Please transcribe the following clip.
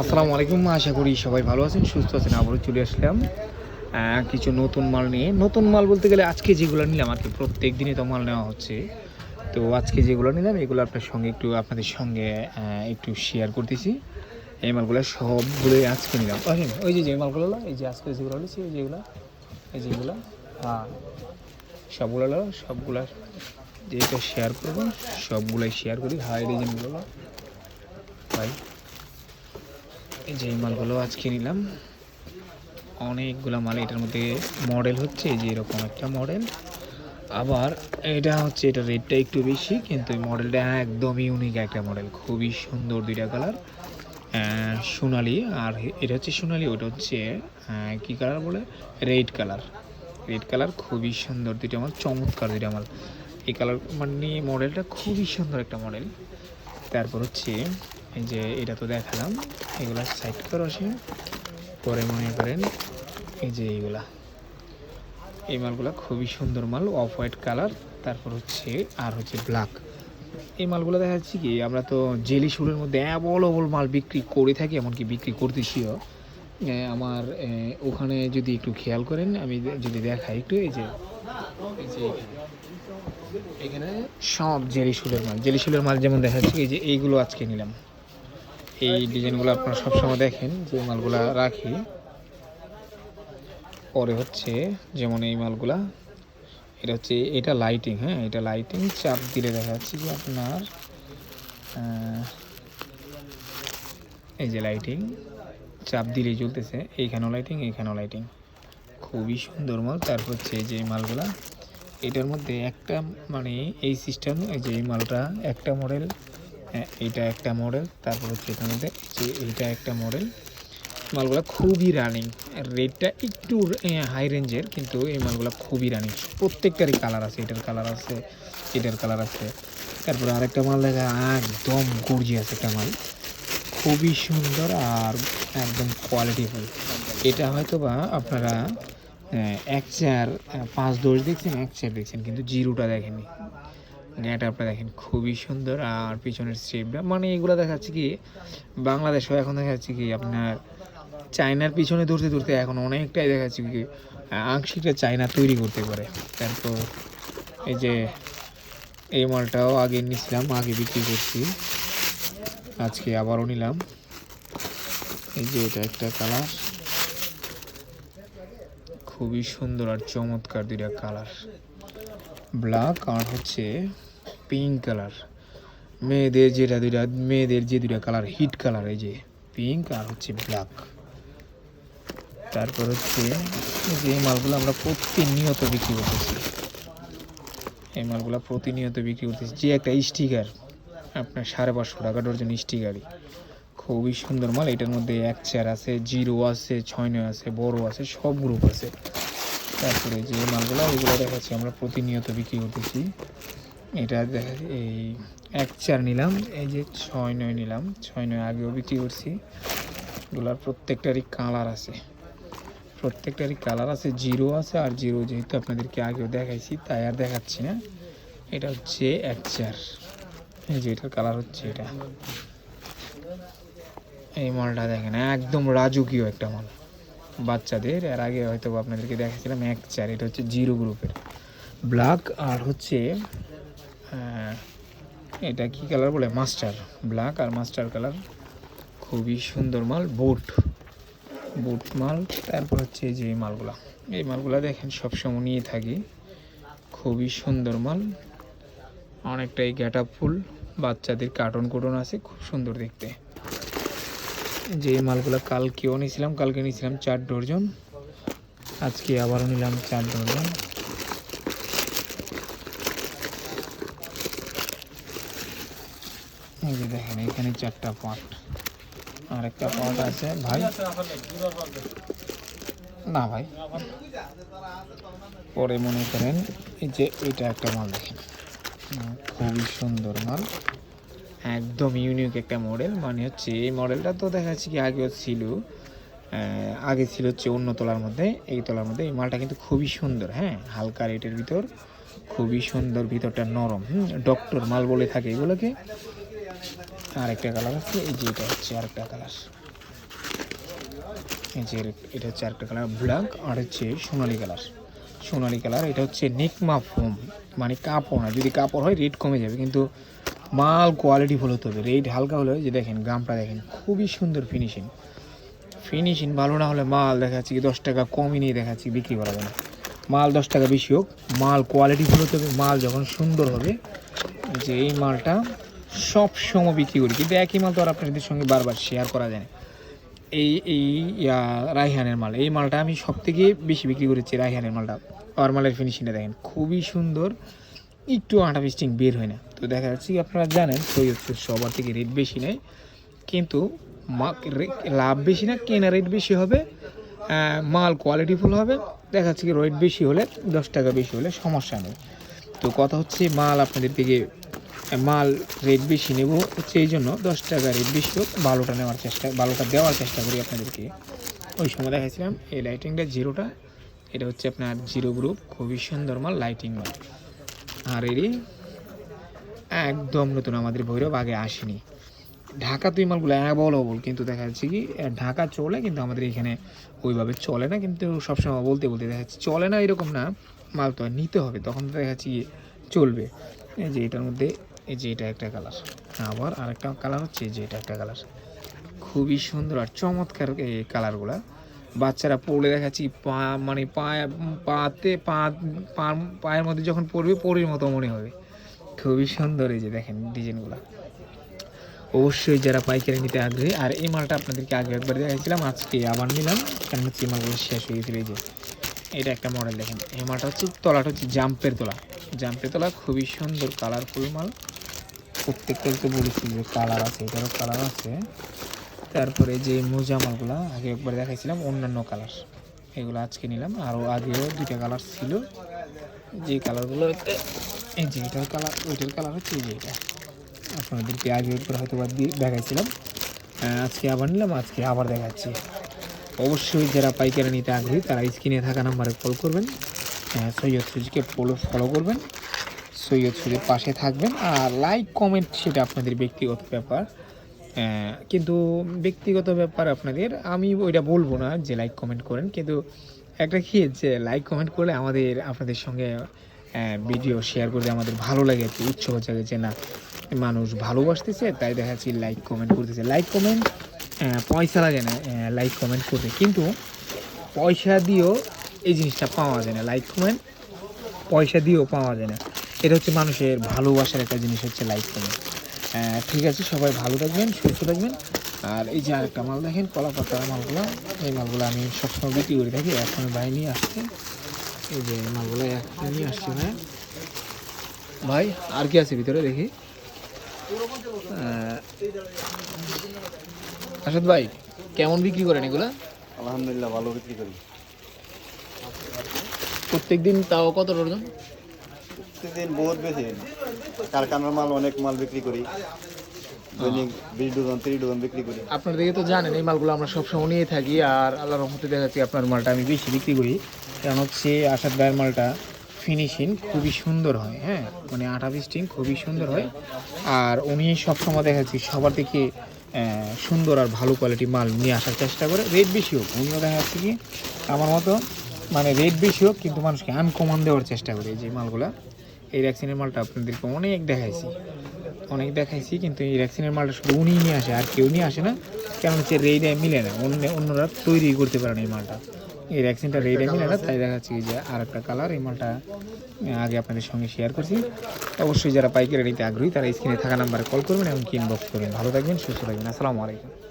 আসসালামু আলাইকুম, আশা করি সবাই ভালো আছেন, সুস্থ আছেন, আবারও চলে আসলাম কিছু নতুন মাল নিয়ে। নতুন মাল বলতে গেলে আজকে যেগুলো নিলাম, আর কি প্রত্যেক দিনই তো মাল নেওয়া হচ্ছে। তো আজকে যেগুলো নিলাম, এগুলো আপনার সঙ্গে একটু, আপনাদের সঙ্গে একটু শেয়ার করতেছি। এই মালগুলো সবগুলোই আজকে নিলাম। ওই যে যে মালগুলো এই যে আজকে যেগুলো নিয়েছি এই যেগুলো এই যেগুলো হ্যাঁ সবগুলো সবগুলা যেটা শেয়ার করব, সবগুলাই শেয়ার করি হাই রিজনগুলো ভাই এই যে মালগুলো আজকে নিলাম। অনেকগুলো মাল এটার মধ্যে মডেল হচ্ছে যে এরকম একটা মডেল আবার এটা হচ্ছে, এটা রেটটা একটু বেশি, কিন্তু এই মডেলটা একদম ইউনিক একটা মডেল খুবই সুন্দর দুইটা কালার সোনালি, আর এটা হচ্ছে সোনালি, ওটা হচ্ছে কি কালার বলে? রেড কালার রেড কালার খুবই সুন্দর দুইটা মাল, চমৎকার দুইটা মাল। এই কালার মানে মডেলটা খুবই সুন্দর একটা মডেল তারপর হচ্ছে এই যে এটা তো দেখালাম, এগুলা সাইড করে আসে পরে মনে করেন এই যে এইগুলা। এই মালগুলা খুবই সুন্দর মাল অফ হোয়াইট কালার, তারপর হচ্ছে আর হচ্ছে ব্ল্যাক। এই মালগুলো দেখা যাচ্ছে কি, আমরা তো জেলি শুলের মধ্যে অ্যাভেলেবল মাল বিক্রি করে থাকি, এমনকি বিক্রি করতেছিও। আমার ওখানে যদি একটু খেয়াল করেন, আমি যদি দেখাই একটু, এই যে এই যে এখানে সব জেলি শুলের মাল। জেলি শুলের মাল যেমন দেখা যাচ্ছে, এই যে এইগুলো আজকে নিলাম। এই ডিজাইনগুলো আপনারা সবসময় দেখেন, যে মালগুলা রাখি। পরে হচ্ছে যেমন এই মালগুলা, এটা হচ্ছে, এটা লাইটিং হ্যাঁ এটা লাইটিং চাপ দিলে দেখা যাচ্ছে যে আপনার এই যে লাইটিং চাপ দিলেই চলতেছে, এইখানেও লাইটিং এইখানেও লাইটিং খুবই সুন্দর মাল। তারপর হচ্ছে যে মালগুলা, এটার মধ্যে একটা মানে এই সিস্টেম এই যে এই মালটা একটা মডেল এটা একটা মডেল তারপর হচ্ছে মধ্যে যে এইটা একটা মডেল মালগুলো খুবই রানিং রেটটা একটু হাই রেঞ্জের কিন্তু এই মালগুলো খুবই রানিং প্রত্যেকটারই কালার আছে, এটার কালার আছে, এটার কালার আছে। তারপরে আরেকটা মাল দেখা, একদম গর্জিয়াস একটা মাল। খুবই সুন্দর আর একদম কোয়ালিটিফুল এটা হয়তো বা আপনারা এক চেয়ার পাঁচ দশ দেখছেন, এক চেয়ার দেখছেন, কিন্তু জিরোটা দেখেননি। নেট আপনারা দেখেন খুবই সুন্দর, আর পিছনের স্টেপটা মানে এগুলো দেখাচ্ছে কি, বাংলাদেশেও এখন দেখা যাচ্ছে কি আপনার চায়নার পিছনে ধরতে ধরতে এখন অনেকটাই দেখা যাচ্ছে কি আংশিকটা চায়না তৈরি করতে পারে। তারপর এই যে এই মালটাও আগে নিছিলাম, আগে বিক্রি করছি। আজকে আবারও নিলাম। এই যে এটা একটা কালার। খুবই সুন্দর আর চমৎকার দুইটা কালার। ব্ল্যাক আর হচ্ছে পিঙ্ক কালার। মেয়েদের যেটা দুইটা, মেয়েদের যে দুইটা কালার, হিট কালার, এই যে পিঙ্ক আর হচ্ছে ব্ল্যাক। তারপর হচ্ছে যে মালগুলো আমরা প্রতিনিয়ত বিক্রি করতেছি। এই মালগুলো প্রতিনিয়ত বিক্রি করতেছি। যে একটা স্টিকার, আপনার সাড়ে পাঁচশো টাকা ডর্জন স্টিকারই। খুবই সুন্দর মাল। এটার মধ্যে এক চেয়ার আছে, জিরো আছে, ছয় নয় আছে, বড় আছে সব গ্রুপ আছে। তারপরে যে মালগুলো এগুলো দেখাচ্ছি, আমরা প্রতিনিয়ত বিক্রি করতেছি। এটা দেখা, এই এক চার নিলাম, এই যে ছয় নয় নিলাম, ছয় নয় আগেও বিক্রি করছি। এগুলোর প্রত্যেকটারই কালার আছে। প্রত্যেকটারই কালার আছে, জিরো আছে, আর জিরো যেহেতু আপনাদেরকে আগেও দেখাইছি, তাই আর দেখাচ্ছি না। এটা হচ্ছে এক চার। এই যে এটার কালার হচ্ছে এটা। এই মালটা দেখেন, একদম রাজকীয় একটা মাল। বাচ্চাদের, এর আগে হয়তো আপনাদেরকে দেখাচ্ছিলাম এক চার, এটা হচ্ছে জিরো গ্রুপের। ব্ল্যাক আর হচ্ছে এটা কি কালার বলে? মাস্টার। ব্ল্যাক আর মাস্টার কালার। খুবই সুন্দর মাল, বুট। বুট মাল, তারপর হচ্ছে যে মালগুলা। এই মালগুলা দেখেন সবসময় নিয়ে থাকি। খুবই সুন্দর মাল। অনেকটাই গ্যাটা ফুল। বাচ্চাদের কার্টুন কুটন আছে, খুব সুন্দর দেখতে। যে মালগুলো কালকেও নিয়েছিলাম, কালকে নিয়েছিলাম চার ডর্জন। আজকে আবারও নিলাম চার ডর্জন। এই যে দেখেন, এখানে চারটা পার্ট আর একটা পার্ট আছে, ভাই। না, ভাই। পরে মনে করেন, এই যে এটা একটা মাল দেখেন। খুবই সুন্দর মাল। একদম ইউনিক একটা মডেল মানে হচ্ছে এই মডেলটা তো দেখা যাচ্ছে কি আগেও ছিল আগে ছিল হচ্ছে অন্য তলার মধ্যে, এই তলার মধ্যে। এই মালটা কিন্তু খুবই সুন্দর হ্যাঁ? হালকা রেটের ভিতর, খুবই সুন্দর, ভিতরটা নরম, হুম? ডক্টর মাল বলে থাকে এগুলোকে। আরেকটা কালার আছে, এই যে এটা হচ্ছে আরেকটা কালার এই যে এটা হচ্ছে আরেকটা কালার ব্ল্যাক আর হচ্ছে সোনালি কালার সোনালি কালার এটা হচ্ছে নেকমা ফোম মানে কাপড় না, যদি কাপড় হয় রেট কমে যাবে, কিন্তু মাল কোয়ালিটি ভালো হতে হবে রেট হালকা হলে যে দেখেন, গ্রামটা দেখেন, খুবই সুন্দর ফিনিশিং ফিনিশিং ভালো না হলে মাল দেখাচ্ছি কি দশ টাকা কমই নিয়ে দেখাচ্ছি বিক্রি করা যাবে মাল দশ টাকা বেশি হোক, মাল কোয়ালিটি ভালো হতে হবে মাল যখন সুন্দর হবে, যে এই মালটা সব সময় বিক্রি করি। কিন্তু একই মাল তো আর আপনাদের সঙ্গে বারবার শেয়ার করা যায় এই এই রাইহানের মাল, এই মালটা আমি সব থেকে বেশি বিক্রি করেছি রাইহানের মালটা। আর মালের ফিনিশিংটা দেখেন, খুবই সুন্দর। একটু আটা পিস্টিং বের হয় না। তো দেখা যাচ্ছে কি আপনারা জানেন সৈয়দপুর সবার থেকে রেট বেশি নেয়, কিন্তু লাভ বেশি না, কেনা রেট বেশি হবে মাল কোয়ালিটিফুল হবে। দেখা যাচ্ছে কি রেট বেশি হলে, দশ টাকা বেশি হলে সমস্যা নেই। তো কথা হচ্ছে মাল আপনাদের থেকে মাল রেট বেশি নেব হচ্ছে এই জন্য দশ টাকা রেট বেশি হোক ভালোটা নেওয়ার চেষ্টা ভালোটা দেওয়ার চেষ্টা করি আপনাদেরকে। ওই সময় দেখাচ্ছিলাম এই লাইটিংটা জিরোটা এটা হচ্ছে আপনার জিরো গ্রুপ খুবই সুন্দর মাল লাইটিং মাল। আর এরই একদম নতুন আমাদের ভৈরব, আগে আসেনি। ঢাকা তুই মালগুলো অ্যাভেলেবল কিন্তু দেখা যাচ্ছে কি ঢাকা চলে, কিন্তু আমাদের এখানে ওইভাবে চলে না, কিন্তু সবসময় বলতে বলতে দেখা যাচ্ছে চলে না, এরকম না, মাল তো নিতে হবে, তখন দেখা যাচ্ছে কি চলবে। এই যে এটার মধ্যে, এই যে এটা একটা কালার আবার আরেকটা কালার হচ্ছে যে এটা একটা কালার খুবই সুন্দর আর চমৎকার এই কালারগুলা বাচ্চারা পড়লে দেখাচ্ছি পা মানে পায়ে, পাতে, পা পায়ের মধ্যে যখন পড়বে, পরির মতো মনে হবে। খুবই সুন্দর এই যে দেখেন ডিজাইনগুলো। অবশ্যই যারা পাইকারি নিতে আগ্রহী, আর এই মালটা আপনাদেরকে আগে একবার দেখাইছিলাম, আজকে আবার নিলাম, কারণ হচ্ছে এই মালগুলো শেষ হয়ে গেছিল এই যে। এটা একটা মডেল দেখেন, এই মালটা হচ্ছে তলাটা হচ্ছে জাম্পের তোলা। জাম্পের তোলা খুবই সুন্দর কালারফুল মাল। প্রত্যেকটা তো বলেছি যে কালার আছে, এটারও কালার আছে। তারপরে যে মোজা মালগুলো আগে একবার দেখাইছিলাম অন্যান্য কালার এগুলো আজকে নিলাম আরও আগেও দুইটা কালার ছিল। যে কালারগুলো এই যে এটার কালার ওইটার কালার হচ্ছে এই যে এটা। আপনাদেরকে আগে একবার হয়তো বা দেখাইছিলাম। আজকে আবার নিলাম আজকে আবার দেখাচ্ছি। অবশ্যই যারা পাইকারি নিতে আগ্রহী তারা স্ক্রিনে থাকা নাম্বারে কল করবেন। আহ, সৈয়দ সুজিকে ফলো ফলো করবেন। সৈয়দ সুজির পাশে থাকবেন। আর লাইক কমেন্ট সেটা আপনাদের ব্যক্তিগত ব্যাপার। কিন্তু ব্যক্তিগত ব্যাপার আপনাদের, আমি ওইটা বলব না যে লাইক কমেন্ট করেন। কিন্তু একটা কি যে লাইক কমেন্ট করলে আমাদের, আপনাদের সঙ্গে ভিডিও শেয়ার করতে আমাদের ভালো লাগে একটু উৎসাহ জাগে যে না, মানুষ ভালোবাসতেছে, তাই দেখা যাচ্ছে লাইক কমেন্ট করতেছে। লাইক কমেন্ট পয়সা লাগে না লাইক কমেন্ট করতে। কিন্তু পয়সা দিয়েও এই জিনিসটা পাওয়া যায় না। লাইক কমেন্ট পয়সা দিয়েও পাওয়া যায় না। এটা হচ্ছে মানুষের ভালোবাসার একটা জিনিস হচ্ছে লাইক কমেন্ট ঠিক আছে সবাই ভালো থাকবেন সুস্থ থাকবেন। আর এই যে আরেকটা মাল দেখেন কলা পাতার মালগুলো এই মালগুলো আমি সবসময় বিক্রি করে থাকি এখন ভাই নিয়ে আসছে। এই যে মালগুলো এখন নিয়ে আসছে ভাই। ভাই আর কি আছে ভিতরে দেখি? আসাদ ভাই কেমন বিক্রি করেন এগুলা? আলহামদুলিল্লাহ ভালো বিক্রি করি। প্রত্যেক দিন তাও কত ডজন? প্রতিদিন বহুত বেশি। কারখানার মাল, অনেক মাল বিক্রি করি। বিশ ডজন ডজন বিক্রি করি। তো জানেন, এই মালগুলো আমরা থাকি আর আল্লাহর রহমতে দেখাচ্ছি আপনার মালটা আমি বেশি বিক্রি করি। হচ্ছে আসাদ মালটা ফিনিশিং খুবই সুন্দর হয় হ্যাঁ? মানে খুবই সুন্দর হয়। আর সবার থেকে সুন্দর আর ভালো কোয়ালিটি মাল নিয়ে আসার চেষ্টা করে। রেট বেশি হোক, উনিও দেখা যাচ্ছে কি, আমার মতো মানে রেট বেশি হোক, কিন্তু মানুষকে আনকমন দেওয়ার চেষ্টা করে যে মালগুলা। এই ভ্যাকসিনের মালটা আপনাদেরকে অনেক দেখাইছি। অনেক দেখাইছি, কিন্তু এই ভ্যাকসিনের মালটা শুধু উনিই নিয়ে আসে, আর কেউ নিয়ে আসে না। কারণ হচ্ছে রেডে মিলে না, অন্য, অন্যরা তৈরি করতে পারে না এই মালটা। এই ভ্যাকসিনটা রেডে মিলে না, তাই দেখাচ্ছি যে আর একটা কালার এই মালটা আগে আপনাদের সঙ্গে শেয়ার করছি। অবশ্যই যারা পাইকারি নিতে আগ্রহী, তারা স্ক্রিনে থাকা নাম্বারে কল করবেন এবং ইনবক্স করবেন। ভালো থাকবেন, সুস্থ থাকবেন। আসসালামু আলাইকুম।